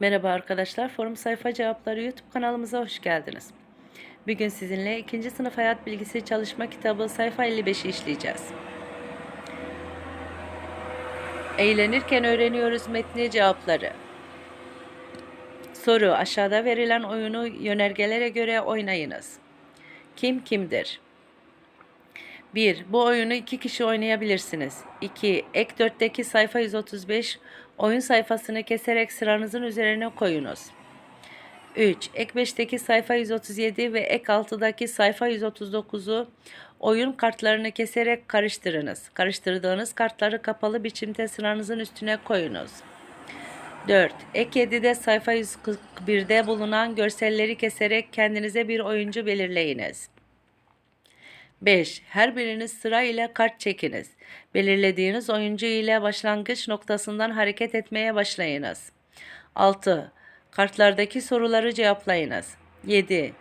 Merhaba arkadaşlar, Forum Sayfa Cevapları YouTube kanalımıza hoş geldiniz. Bugün sizinle 2. sınıf hayat bilgisi çalışma kitabı sayfa 55'i işleyeceğiz. Eğlenirken öğreniyoruz metni cevapları. Soru aşağıda verilen oyunu yönergelere göre oynayınız. Kim kimdir? 1. Bu oyunu iki kişi oynayabilirsiniz. 2. Ek 4'teki sayfa 135 oyun sayfasını keserek sıranızın üzerine koyunuz. 3. Ek 5'teki sayfa 137 ve ek 6'daki sayfa 139'u oyun kartlarını keserek karıştırınız. Karıştırdığınız kartları kapalı biçimde sıranızın üstüne koyunuz. 4. Ek 7'de sayfa 141'de bulunan görselleri keserek kendinize bir oyuncu belirleyiniz. 5. Her biriniz sıra ile kart çekiniz. Belirlediğiniz oyuncu ile başlangıç noktasından hareket etmeye başlayınız. 6. Kartlardaki soruları cevaplayınız. 7.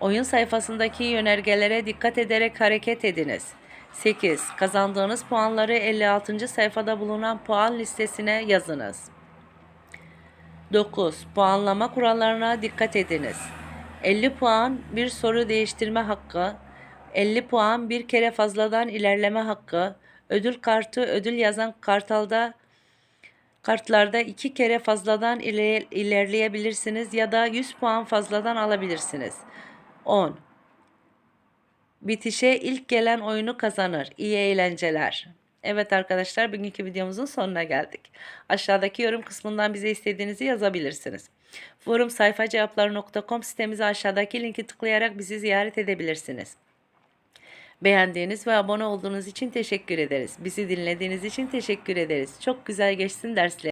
Oyun sayfasındaki yönergelere dikkat ederek hareket ediniz. 8. Kazandığınız puanları 56. sayfada bulunan puan listesine yazınız. 9. Puanlama kurallarına dikkat ediniz. 50 puan bir soru değiştirme hakkı, 50 puan bir kere fazladan ilerleme hakkı, ödül kartı ödül yazan kartalda kartlarda iki kere fazladan ile- ilerleyebilirsiniz ya da 100 puan fazladan alabilirsiniz. 10. Bitişe ilk gelen oyunu kazanır. İyi eğlenceler. Evet arkadaşlar bugünkü videomuzun sonuna geldik. Aşağıdaki yorum kısmından bize istediğinizi yazabilirsiniz. Forum sayfacevapları.com sitemize aşağıdaki linki tıklayarak bizi ziyaret edebilirsiniz. Beğendiğiniz ve abone olduğunuz için teşekkür ederiz. Bizi dinlediğiniz için teşekkür ederiz. Çok güzel geçsin dersler.